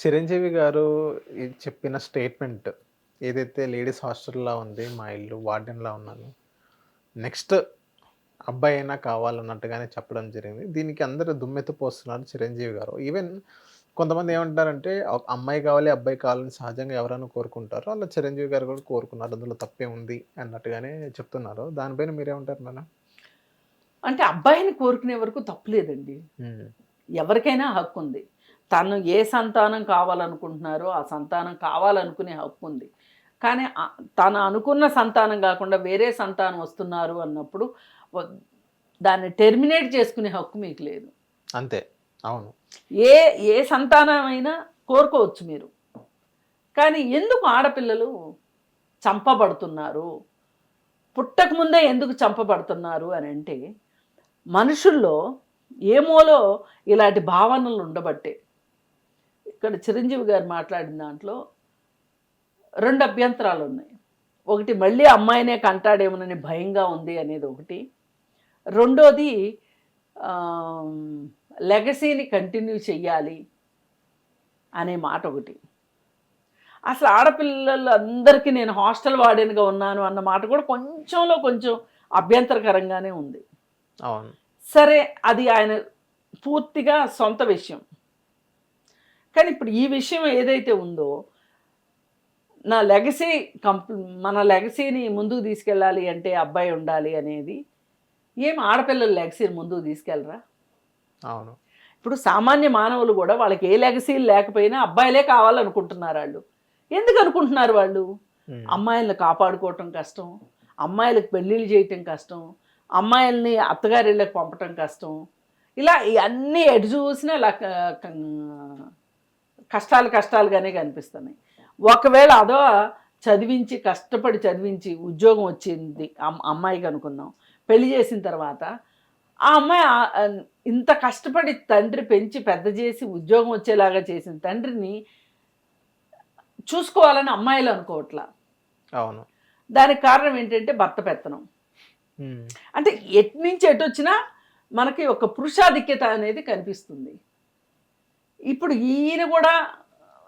చిరంజీవి గారు చెప్పిన స్టేట్మెంట్ ఏదైతే లేడీస్ హాస్టల్లా ఉంది మా ఇల్లు వార్డెన్లా ఉన్నాను నెక్స్ట్ అబ్బాయి అయినా కావాలన్నట్టుగానే చెప్పడం జరిగింది. దీనికి అందరూ దుమ్మెత్తి పోస్తున్నారు చిరంజీవి గారు. ఈవెన్ కొంతమంది ఏమంటారంటే అమ్మాయి కావాలి అబ్బాయి కావాలని సహజంగా ఎవరైనా కోరుకుంటారో. అలా చిరంజీవి గారు కూడా కోరుకున్నారు. అందులో తప్పే ఉంది అన్నట్టుగానే చెప్తున్నారు. దానిపైన మీరేమంటారు మేడం? అంటే అబ్బాయిని కోరుకునే వరకు తప్పులేదండి. ఎవరికైనా హక్కు ఉంది తను ఏ సంతానం కావాలనుకుంటున్నారో ఆ సంతానం కావాలనుకునే హక్కు ఉంది. కానీ తను అనుకున్న సంతానం కాకుండా వేరే సంతానం వస్తున్నారు అన్నప్పుడు దాన్ని టెర్మినేట్ చేసుకునే హక్కు మీకు లేదు. అంతే. అవును. ఏ ఏ సంతానమైనా కోరుకోవచ్చు మీరు. కానీ ఎందుకు ఆడపిల్లలు చంపబడుతున్నారు? పుట్టకముందే ఎందుకు చంపబడుతున్నారు అని అంటే మనుషుల్లో ఏమోలో ఇలాంటి భావనలు ఉండబట్టే. ఇక్కడ చిరంజీవి గారు మాట్లాడిన దాంట్లో రెండు అభ్యంతరాలు ఉన్నాయి. ఒకటి మళ్ళీ అమ్మాయినే కంటాడేమోనని భయంగా ఉంది అనేది ఒకటి. రెండోది లెగసీని కంటిన్యూ చెయ్యాలి అనే మాట ఒకటి. అసలు ఆడపిల్లలు అందరికీ నేను హాస్టల్ వార్డెన్గా ఉన్నాను అన్న మాట కూడా కొంచెంలో కొంచెం అభ్యంతరకరంగానే ఉంది. అవును. సరే అది ఆయన పూర్తిగా సొంత విషయం. కానీ ఇప్పుడు ఈ విషయం ఏదైతే ఉందో నా లెగసీ కంప్ మన లెగసీని ముందుకు తీసుకెళ్ళాలి అంటే అబ్బాయి ఉండాలి అనేది ఏం ఆడపిల్లల లెగసీని ముందుకు తీసుకెళ్ళరా? అవును. ఇప్పుడు సామాన్య మానవులు కూడా వాళ్ళకి ఏ లెగసీలు లేకపోయినా అబ్బాయిలే కావాలనుకుంటున్నారు వాళ్ళు. ఎందుకు అనుకుంటున్నారు వాళ్ళు. అమ్మాయిలను కాపాడుకోవటం కష్టం అమ్మాయిలకు పెళ్ళిళ్ళు చేయటం కష్టం అమ్మాయిల్ని అత్తగారిళ్ళకి పంపటం కష్టం. ఇలా ఇవన్నీ ఎటు చూసినా కష్టాలు కష్టాలుగానే కనిపిస్తున్నాయి. ఒకవేళ అదో చదివించి కష్టపడి చదివించి ఉద్యోగం వచ్చింది అమ్- అమ్మాయికి అనుకుందాం పెళ్ళి చేసిన తర్వాత ఆ అమ్మాయి ఇంత కష్టపడి తండ్రి పెంచి పెద్ద చేసి ఉద్యోగం వచ్చేలాగా చేసిన తండ్రిని చూసుకోవాలని అమ్మాయిలు అనుకోవట్లా. అవును. దానికి కారణం ఏంటంటే భర్త పెత్తనం. అంటే ఎటు నుంచి ఎటు వచ్చినా మనకి ఒక పురుషాధిక్యత అనేది కనిపిస్తుంది. ఇప్పుడు ఈయన కూడా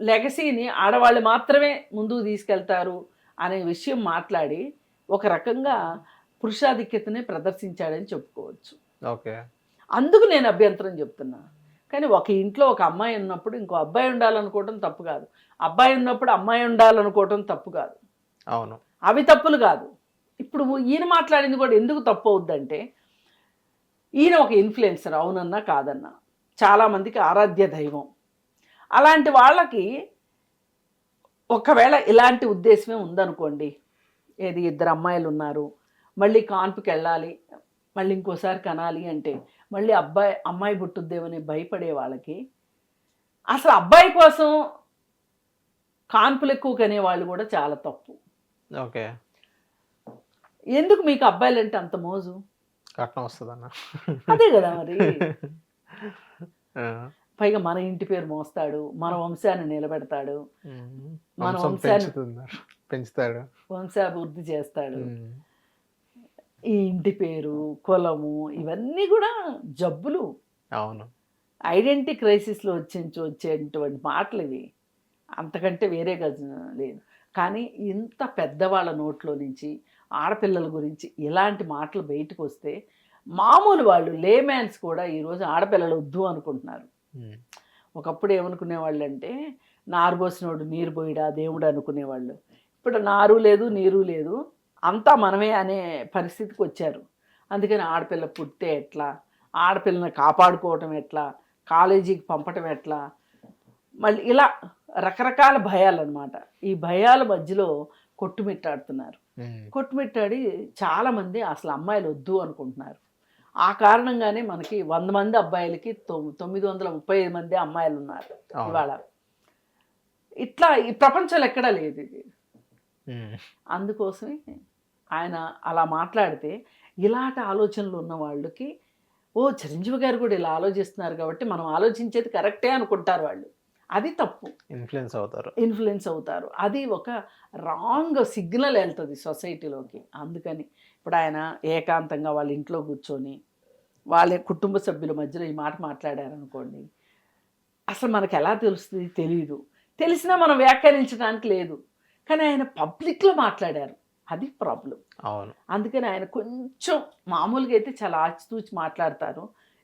లెగసీని ఆడవాళ్ళు మాత్రమే ముందుకు తీసుకెళ్తారు అనే విషయం మాట్లాడి ఒక రకంగా పురుషాధిక్యతని ప్రదర్శించాడని చెప్పుకోవచ్చు. ఓకే. అందుకు నేను అభ్యంతరం చెప్తున్నా. కానీ ఒక ఇంట్లో ఒక అమ్మాయి ఉన్నప్పుడు ఇంకో అబ్బాయి ఉండాలనుకోవటం తప్పు కాదు. అబ్బాయి ఉన్నప్పుడు అమ్మాయి ఉండాలనుకోవటం తప్పు కాదు. అవును. అవి తప్పులు కాదు. ఇప్పుడు ఈయన మాట్లాడింది కూడా ఎందుకు తప్పు అవుద్దంటే ఈయన ఒక ఇన్ఫ్లుయెన్సర్ అవునన్నా కాదన్నా. చాలామందికి ఆరాధ్య దైవం. అలాంటి వాళ్ళకి ఒకవేళ ఇలాంటి ఉద్దేశమే ఉందనుకోండి ఏది ఇద్దరు అమ్మాయిలు ఉన్నారు మళ్ళీ కాన్పుకి వెళ్ళాలి మళ్ళీ ఇంకోసారి కనాలి అంటే మళ్ళీ అబ్బాయి అమ్మాయి పుట్టుద్దేమని భయపడే వాళ్ళకి అసలు అబ్బాయి కోసం కాన్పులు ఎక్కువ కనే వాళ్ళు కూడా చాలా తప్పు. ఓకే. ఎందుకు మీకు అబ్బాయిలంటే అంత మోజు? కట్నం వస్తుందన్న. అదే కదా మరి. పైగా మన ఇంటి పేరు మోస్తాడు మన వంశాన్ని నిలబెడతాడు. మన వంశం వంశాన్ని- పెంచుతాడు. వంశాభివృద్ధి చేస్తాడు. ఈ ఇంటి పేరు కులము ఇవన్నీ కూడా జబ్బులు. అవును. ఐడెంటిటీ క్రైసిస్లో వచ్చే వచ్చేటువంటి మాటలు ఇవి. అంతకంటే వేరే గజ లేదు. కానీ ఇంత పెద్దవాళ్ళ నోట్లో నుంచి ఆడపిల్లల గురించి ఇలాంటి మాటలు బయటకు వస్తే మామూలు వాళ్ళు లేమ్యాన్స్ కూడా ఈరోజు ఆడపిల్లలు వద్దు అనుకుంటున్నారు. ఒకప్పుడు ఏమనుకునేవాళ్ళు అంటే నారు పోసినోడు నీరు పోయిడా దేవుడు అనుకునేవాళ్ళు. ఇప్పుడు నారు లేదు నీరు లేదు అంతా మనమే అనే పరిస్థితికి వచ్చారు. అందుకని ఆడపిల్ల పుట్టే ఎట్లా? ఆడపిల్లని కాపాడుకోవటం ఎట్లా? కాలేజీకి పంపటం ఎట్లా? మళ్ళీ ఇలా రకరకాల భయాలు అనమాట ఈ భయాల మధ్యలో కొట్టుమిట్టాడుతున్నారు. కొట్టుమిట్టాడి చాలామంది అసలు అమ్మాయిలు వద్దు అనుకుంటున్నారు. ఆ కారణంగానే మనకి వంద మంది అబ్బాయిలకి తొమ్- తొమ్మిది వందల ముప్పై ఐదు మంది అమ్మాయిలు ఉన్నారు. ఇవాళ. ఇట్లా ఈ ప్రపంచంలో ఎక్కడా లేదు ఇది. అందుకోసమే ఆయన అలా మాట్లాడితే ఇలాంటి ఆలోచనలు ఉన్న వాళ్ళకి ఓ చిరంజీవి గారు కూడా ఇలా ఆలోచిస్తున్నారు కాబట్టి మనం ఆలోచించేది కరెక్టే అనుకుంటారు వాళ్ళు. అది తప్పు. ఇన్ఫ్లుయెన్స్ అవుతారు. ఇన్ఫ్లుయెన్స్ అవుతారు. అది ఒక రాంగ్ సిగ్నల్ వెళ్తుంది సొసైటీలోకి. అందుకని ఇప్పుడు ఆయన ఏకాంతంగా వాళ్ళ ఇంట్లో కూర్చొని వాళ్ళ కుటుంబ సభ్యుల మధ్యలో ఈ మాట మాట్లాడారనుకోండి అసలు మనకు ఎలా తెలుస్తుంది? తెలియదు తెలిసినా మనం వ్యాఖ్యానించడానికి లేదు. కానీ ఆయన పబ్లిక్లో మాట్లాడారు. అది ప్రాబ్లం అవును. అందుకని ఆయన కొంచెం మామూలుగా అయితే చాలా ఆచితూచి మాట్లాడతారు.